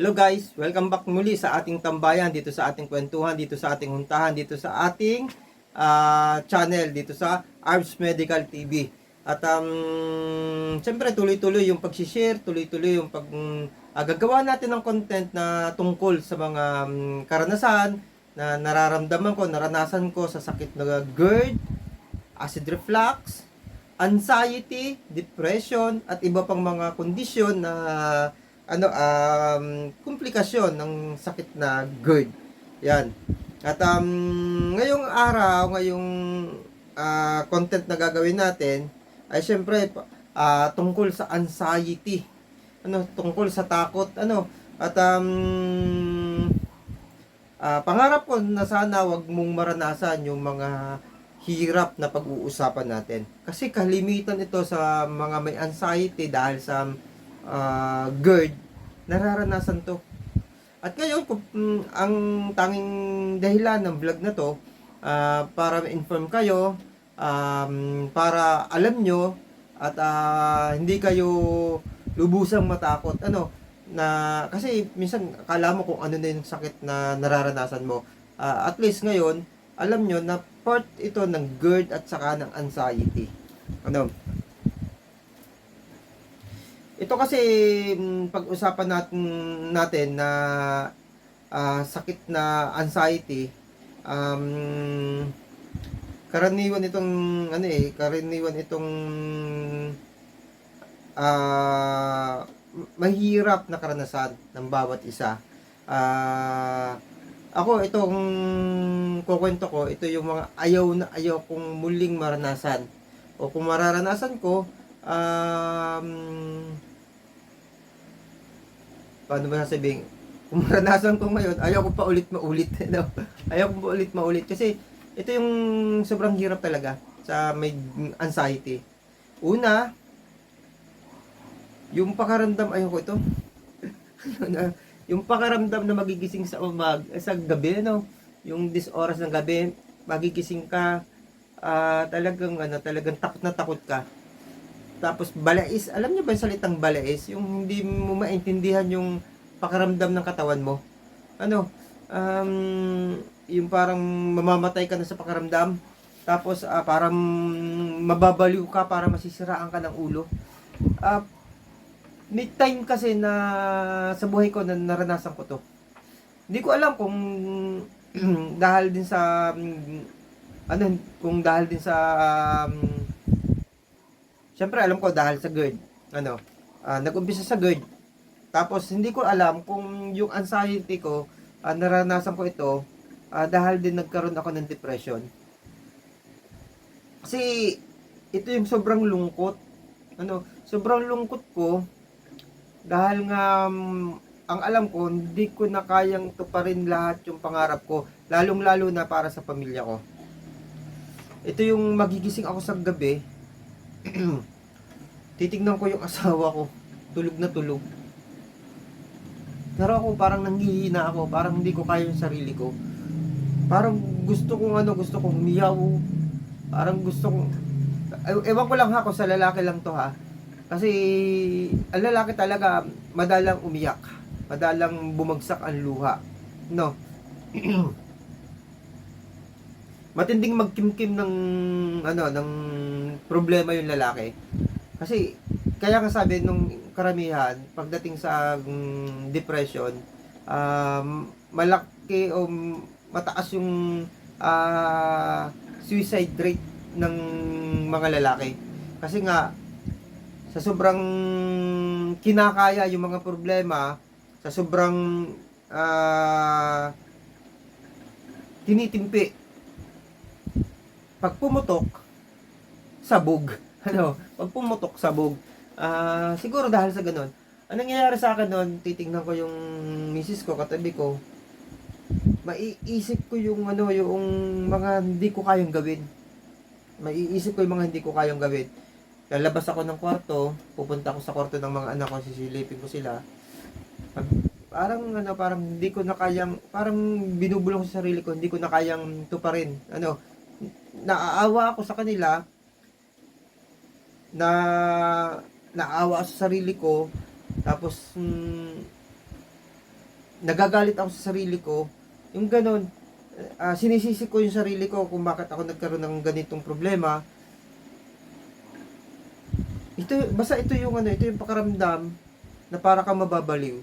Hello guys, welcome back muli sa ating tambayan, dito sa ating kwentuhan, dito sa ating huntahan, dito sa ating ah, channel, dito sa Arbs Medical TV. At um, siyempre tuloy-tuloy yung pag-share, tuloy-tuloy yung pag ah, gagawa natin ng content na tungkol sa mga mm, karanasan na nararamdaman ko, naranasan ko sa sakit na GERD, acid reflux, anxiety, depression, at iba pang mga kondisyon na ano um komplikasyon ng sakit na GERD. Yan. At um ngayong araw, ngayong ah, content na gagawin natin ay syempre ah, tungkol sa anxiety. Ano, tungkol sa takot, ano. At um ah, pangarap ko na sana wag mong maranasan yung mga hirap na pag-uusapan natin. Kasi kalimitan ito sa mga may anxiety dahil sa ah, GERD, nararanasan to. At ngayon, mm, ang tanging dahilan ng vlog na to, ah, para ma-inform kayo, um, para alam nyo, at ah, hindi kayo lubusang matakot. Ano, na, kasi minsan, akala mo kung ano na yung sakit na nararanasan mo. Ah, at least ngayon, alam nyo na part ito ng GERD at saka ng anxiety. Ano, ito kasi mm, pag-usapan natin natin na ah, sakit na anxiety um karaniwan itong ano eh karaniwan itong ah mahirap na karanasan ng bawat isa. Ah ako itong kukwento ko, ito yung mga ayaw na ayaw kong muling maranasan. O kung mararanasan ko, um, paano ba sasabihin? Kung maranasan ko ngayon, ayaw ko pa ulit maulit. Ayaw ko pa ulit maulit. Kasi ito yung sobrang hirap talaga sa may anxiety. Una, yung pakaramdam, ayaw ko ito. yung pakaramdam na magigising sa umag, eh, sa gabi, no? Yung dis oras ng gabi, magigising ka, ah, talagang, ano, talagang takot na takot ka. Tapos balais, alam niyo ba yung salitang balais? Yung hindi mo maintindihan yung pakaramdam ng katawan mo. Ano? Um, yung parang mamamatay ka na sa pakaramdam. Tapos ah, parang mababaliw ka para masisiraan ka ng ulo. Ah, may time kasi na sa buhay ko na naranasan ko to. Hindi ko alam kung dahil din sa mm, ano kung dahil din sa um, Siyempre alam ko dahil sa GERD. Ano, ah, nag-umpisa sa GERD. Tapos hindi ko alam kung yung anxiety ko, ah, naranasan ko ito ah, dahil din nagkaroon ako ng depression. Kasi ito yung sobrang lungkot. Ano, sobrang lungkot ko dahil nga mm, ang alam ko hindi ko na kayang tuparin lahat yung pangarap ko, lalong-lalo na para sa pamilya ko. Ito yung magigising ako sa gabi, titignan ko yung asawa ko, tulog na tulog. Pero ako parang nanghihina ako, parang hindi ko kaya yung sarili ko. Parang gusto kong ano, gusto kong umiyaw. Parang gusto kong Ew- ewan ko lang ha, kung sa lalaki lang to ha. Kasi ang lalaki talaga madalang umiyak. Madalang bumagsak ang luha. No. Matinding magkimkim ng ano ng problema yung lalaki. Kasi kaya nga sabi nung karamihan pagdating sa mm, depression um, malaki o mataas yung ah, suicide rate ng mga lalaki. Kasi nga sa sobrang kinakaya yung mga problema, sa sobrang ah, tinitimpi. Pag pumutok, sabog. Ano, pag pumutok, sabog. Ah, siguro dahil sa ganun. Anong nangyayari sa akin noon, titingnan ko yung misis ko, katabi ko, maiisip ko yung ano, yung mga hindi ko kayang gawin. Maiisip ko yung mga hindi ko kayang gawin. Lalabas ako ng kwarto, pupunta ako sa kwarto ng mga anak ko, sisilipin ko sila. Parang ano, parang hindi ko na kayang, parang binubulong sa sarili ko, hindi ko na kayang tuparin. Ano, naaawa ako sa kanila, na naawa sa sarili ko, tapos, mm, nagagalit ako sa sarili ko, yung ganun, ah, sinisisi ko yung sarili ko kung bakit ako nagkaroon ng ganitong problema. Ito, basta ito yung ano, ito yung pakaramdam na para kang mababaliw.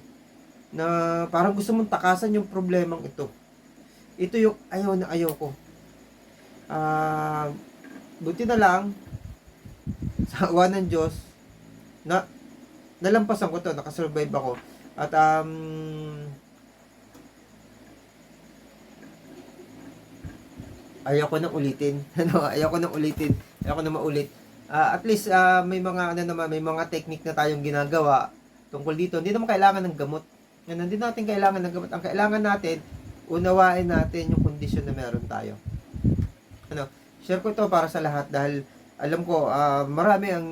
Na parang gusto mong takasan yung problemang ito. Ito yung ayaw na ayaw ko. Ah, buti na lang sa awa ng Diyos na nalampasan ko to, nakasurvive ako. At um ayaw ko nang ulitin. Ano, ayaw ko nang ulitin. Ayaw ko na maulit. Ah, at least ah, may mga ano naman, may mga technique na tayong ginagawa tungkol dito. Hindi naman kailangan ng gamot. Yan, hindi natin kailangan ng gamot. Ang kailangan natin, unawain natin yung kondisyon na meron tayo. Ano, share ko to para sa lahat dahil alam ko ah, marami ang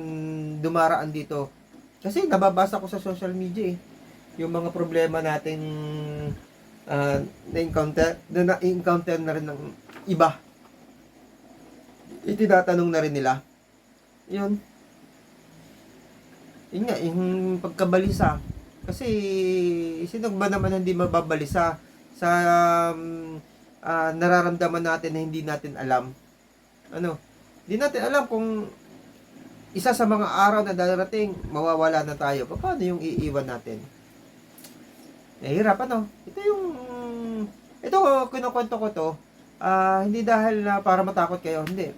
dumaraan dito. Kasi nababasa ko sa social media eh. Yung mga problema natin ah, na-encounter, na na-encounter na rin ng iba. Itinatanong na rin nila. Yun. Yun nga, yung pagkabalisa. Kasi, sino ba naman hindi mababalisa sa um, ah, nararamdaman natin na hindi natin alam? Ano? Hindi natin alam kung isa sa mga araw na darating, mawawala na tayo. Paano yung iiwan natin? Nahihirap, ano? Ito yung... Ito, kinukwento ko to. ah, hindi dahil na para matakot kayo. Hindi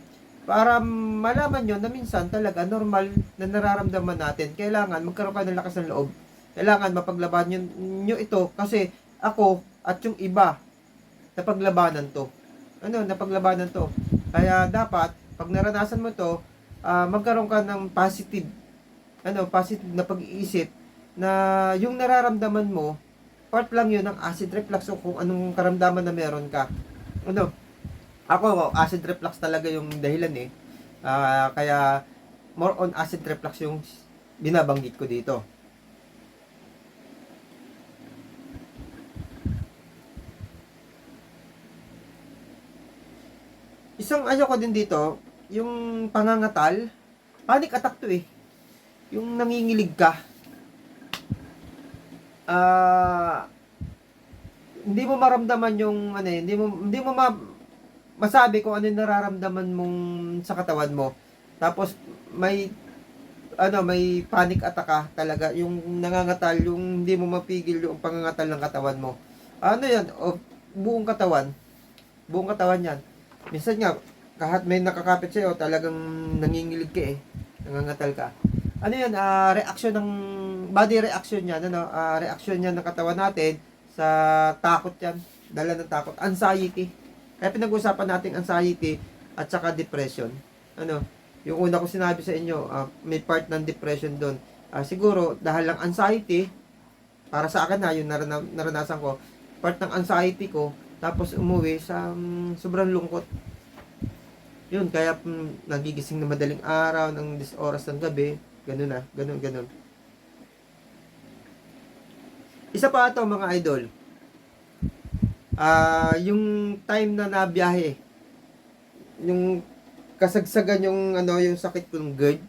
para malaman nyo na minsan talaga normal na nararamdaman natin, kailangan magkaroon ka ng lakas ng loob. Kailangan mapaglaban nyo, nyo ito kasi ako at yung iba napaglabanan to. Ano, napaglabanan to. Kaya dapat, pag naranasan mo to, ah, magkaroon ka ng positive, ano, positive na pag-iisip na yung nararamdaman mo, part lang yun ng acid reflux o kung anong karamdaman na meron ka. Ano, ako, acid reflux talaga yung dahilan eh. Ah, kaya, more on acid reflux yung binabanggit ko dito. Isang ayoko din dito, yung pangangatal, panic attack to eh. Yung nangingilig ka. Ah, hindi mo maramdaman yung ano eh, hindi mo hindi mo ma, masabi kung ano yung nararamdaman mong sa katawan mo. Tapos may ano, may panic attack ka talaga, yung nangangatal, yung hindi mo mapigil yung pangangatal ng katawan mo. Ano yan? O, buong katawan. Buong katawan yan. Minsan nga, kahit may nakakapit sa'yo, talagang nangingilig ka eh. Nangangatal ka. Ano yan? ah reaction ng, body reaction yan, ano? ah reaction yan ng katawan natin sa takot yan. Dala ng takot. Anxiety. Kaya pinag-usapan natin anxiety at saka depression. Ano? Yung una ko sinabi sa inyo, ah, may part ng depression doon. Ah, siguro, dahil lang anxiety, para sa akin na, yung narana- naranasan ko, part ng anxiety ko, tapos umuwi sa mm, sobrang lungkot. Yun, kaya mm, nagigising na madaling araw, ng dis oras ng gabi, ganun na, ganun, ganun. Isa pa ito mga idol. Ah, yung time na nabiyahe, yung kasagsagan yung ano, yung sakit ko ng GERD,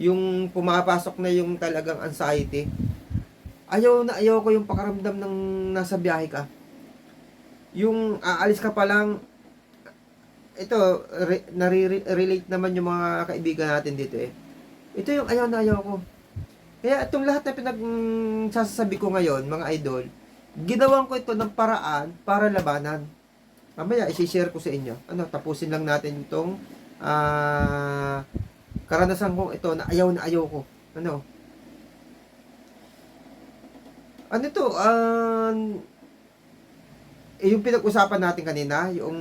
yung pumapasok na yung talagang anxiety. Ayaw na ayaw ko yung pakaramdam ng nasa biyahe ka. Yung aalis ka pa lang, ito, re, nare-relate naman yung mga kaibigan natin dito eh. Ito yung ayaw na ayaw ko. Kaya itong lahat na pinagsasabi ko ngayon, mga idol, ginawan ko ito ng paraan para labanan. Mamaya, isi-share ko sa inyo. Ano, tapusin lang natin itong ah karanasan kong ito na ayaw na ayaw ko. Ano? Ano ito? Um, eh, yung pinag-usapan natin kanina, yung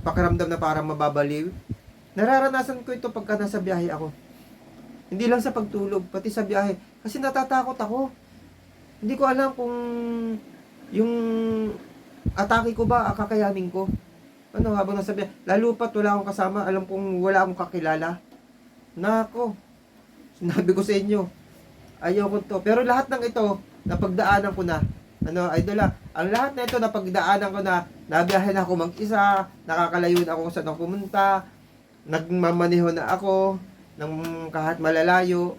pakiramdam na parang mababaliw. Nararanasan ko ito pagka nasa biyahe ako. Hindi lang sa pagtulog, pati sa biyahe. Kasi natatakot ako. Hindi ko alam kung yung atake ko ba, kakayanin ko. Ano, habang nasa biyahe. Lalo pat wala akong kasama, alam kong wala akong kakilala. Nako, sinabi ko sa inyo, ayaw ko to. Pero lahat ng ito, napagdaanan ko na. Ano, idol ah, ang lahat na ito napagdaanan ko na, nabiyahe na ako mag-isa, nakakalayo na ako kung saan pumunta, nagmamaneho na ako, ng kahit malalayo,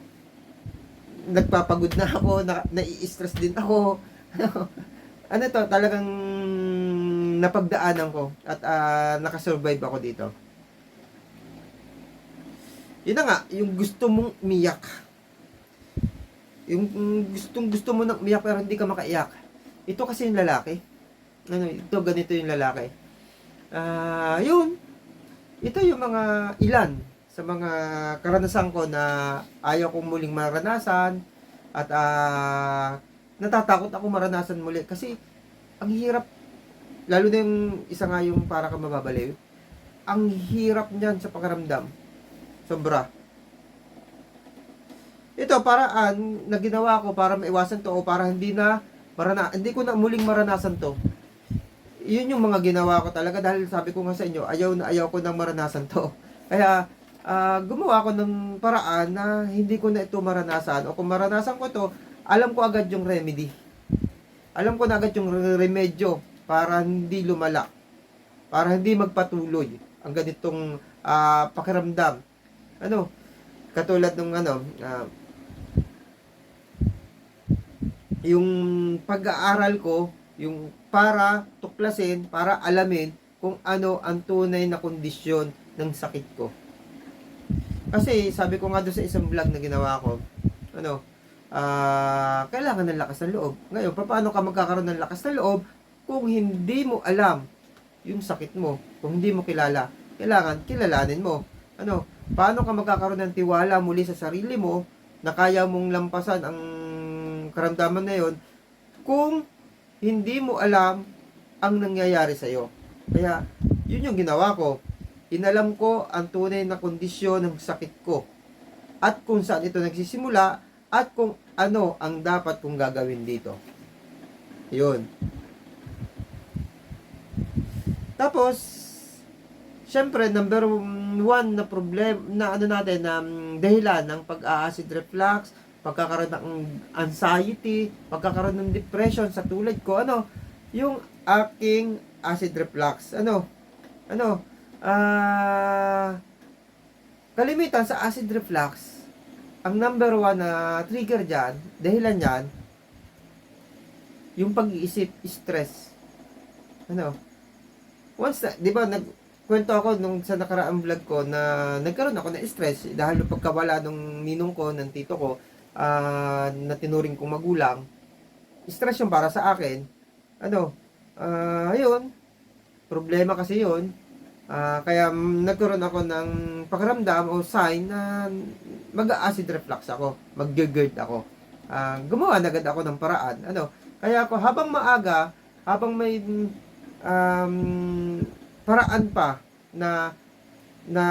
nagpapagod na ako, na, nai-stress din ako, ano to, talagang napagdaanan ko at ah, nakasurvive ako dito. Yun na nga, yung gusto mong umiyak. Yung gustong gusto mo nang umiyak pero hindi ka makaiyak. Ito kasi yung lalaki. Ano, ito ganito yung lalaki. Ah, yun. Ito yung mga ilan sa mga karanasan ko na ayaw kong muling maranasan at ah, natatakot ako maranasan muli kasi ang hirap lalo na yung isa nga yung para ka mababaliw ang hirap niyan sa pakiramdam sobra ito paraan na ginawa ko para maiwasan to o para hindi na marana hindi ko na muling maranasan to. Yun yung mga ginawa ko talaga dahil sabi ko nga sa inyo ayaw na ayaw ko nang maranasan to. Kaya ah, gumawa ko ng paraan na hindi ko na ito maranasan. O kung maranasan ko to alam ko agad yung remedy. Alam ko na agad yung remedyo para hindi lumala para hindi magpatuloy ang ganitong ah, pakiramdam. Ano? Katulad ng ano ah, yung pag-aaral ko yung para tuklasin para alamin kung ano ang tunay na kondisyon ng sakit ko. Kasi sabi ko nga doon sa isang vlog na ginawa ko ano ah kailangan ng lakas ng loob. Ngayon paano ka magkakaroon ng lakas ng loob kung hindi mo alam yung sakit mo? Kung hindi mo kilala kailangan kilalanin mo. Ano paano ka magkakaroon ng tiwala muli sa sarili mo na kaya mong lampasan ang karamdaman na yon kung hindi mo alam ang nangyayari sa iyo. Kaya, yun yung ginawa ko. Inalam ko ang tunay na kondisyon ng sakit ko. At kung saan ito nagsisimula at kung ano ang dapat kong gagawin dito. Yun. Tapos, syempre, number one na problem na ano natin, na um, dahilan ng pag-acid reflux, pagkakaroon ng anxiety, pagkakaroon ng depression sa tulad ko, ano, yung aking acid reflux. Ano, ano, ah, kalimitan sa acid reflux, ang number one na trigger dyan, dahilan yan, yung pag-iisip, stress. Ano, once na, di ba, nagkwento ako nung sa nakaraang vlog ko na nagkaroon ako ng stress dahil pagkawala nung ninong ko, ng tito ko, ah, na tinuring kong magulang, stress yung para sa akin. Ano, ah, ayun, problema kasi yun. Ah, kaya nagkaroon ako ng pakiramdam o sign na mag-acid reflux ako, mag-GERD ako. Ah, gumawa na agad ako ng paraan. Ano, kaya ako habang maaga, habang may um, paraan pa na na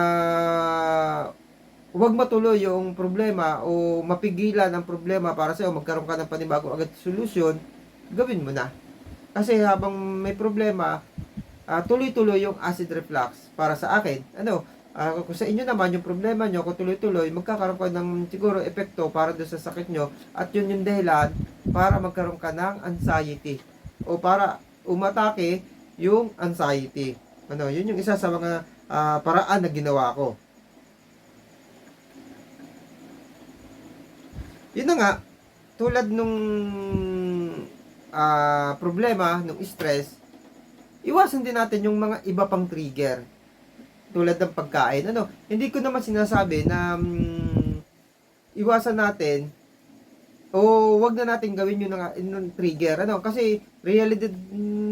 huwag matuloy yung problema o mapigilan ang problema para sa'yo, magkaroon ka ng panibagong agad solusyon, gawin mo na. Kasi habang may problema, ah, tuloy-tuloy yung acid reflux para sa akin. Ano, ah, kung sa inyo naman yung problema nyo, kung tuloy-tuloy, magkakaroon ka ng siguro epekto para doon sa sakit nyo at yun yung dahilan para magkaroon ka ng anxiety o para umatake yung anxiety. Ano, yun yung isa sa mga ah, paraan na ginawa ko. Yun na nga, tulad nung ah, problema, nung stress, iwasan din natin yung mga iba pang trigger. Tulad ng pagkain. Ano, hindi ko naman sinasabi na mm, iwasan natin o wag na natin gawin yun ng, ng trigger. Ano, kasi realidad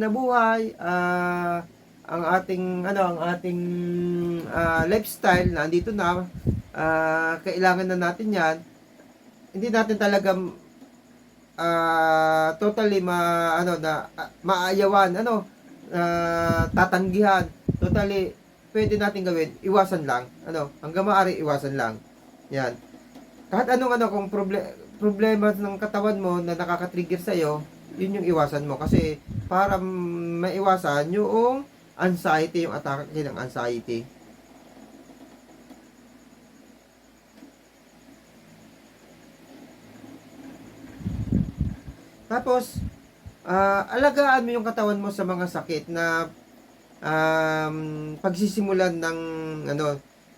na buhay, ah, ang ating ano ang ating ah, lifestyle na andito na ah, kailangan na natin 'yan hindi natin talaga ah, totally ma ano na ah, maayawan ano ah, tatanggihan. Totally pwede natin gawin iwasan lang. Ano hanggang maaari iwasan lang. Yan. Kahit anong ano kung proble- problema ng katawan mo na nakaka-trigger sa iyo yun yung iwasan mo. Kasi para maiwasan yung anxiety yung atake ng anxiety Tapos, ah, alagaan mo yung katawan mo sa mga sakit na um, pagsisimulan ng ano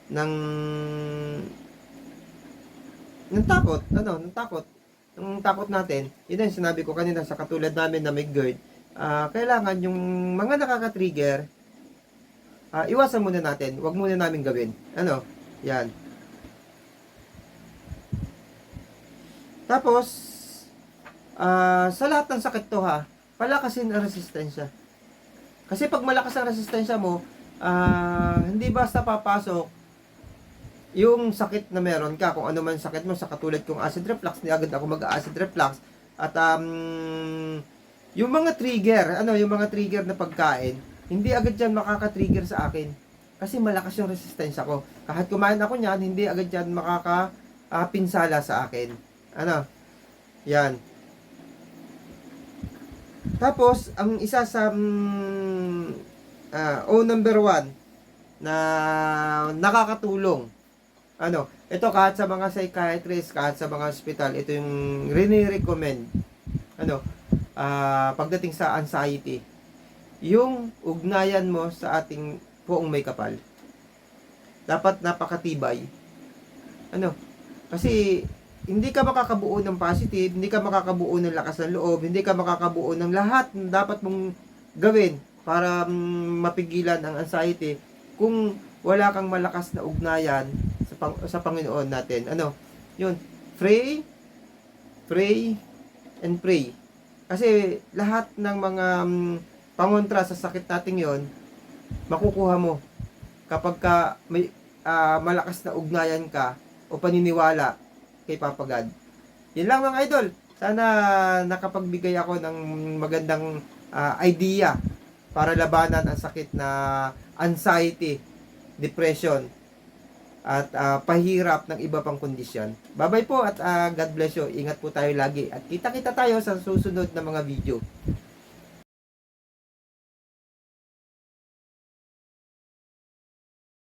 ng ng takot, ano, ng takot. yung takot natin, yun ang sinabi ko kanina sa katulad namin na may GERD, ah, kailangan yung mga nakaka-trigger, ah, iwasan muna natin. Huwag muna namin gawin. Ano? Yan. Tapos, ah, sa lahat ng sakit to ha, palakasin ang resistensya. Kasi pag malakas ang resistensya mo, ah, hindi basta papasok yung sakit na meron ka, kung ano man sakit mo, sa katulad kong acid reflux, ni agad ako mag-acid reflux. At um, yung mga trigger, ano, yung mga trigger na pagkain, hindi agad yan makaka-trigger sa akin. Kasi malakas yung resistensya ko. Kahit kumain ako niyan, hindi agad yan makaka-pinsala sa akin. Ano? Yan. Tapos, ang isa sa mm, ah, O number one na nakakatulong ano, ito kahit sa mga psychiatrist, kahit sa mga hospital, ito yung rini-recommend. Ano, ah, pagdating sa anxiety, yung ugnayan mo sa ating puong may kapal. Dapat napakatibay. Ano, kasi hindi ka makakabuo ng positive, hindi ka makakabuo ng lakas ng loob, hindi ka makakabuo ng lahat na dapat mong gawin para mm, mapigilan ang anxiety kung wala kang malakas na ugnayan sa, pang- sa Panginoon natin. Ano? Yun. Pray, pray, and pray. Kasi lahat ng mga um, pangontra sa sakit natin yon makukuha mo kapag ka may ah, malakas na ugnayan ka o paniniwala kay Papa God. Yun lang mga idol. Sana nakapagbigay ako ng magandang ah, idea para labanan ang sakit na anxiety, depression, at ah, pahirap ng iba pang kondisyon. Bye-bye po at ah, God bless you. Ingat po tayo lagi. At kita-kita tayo sa susunod na mga video.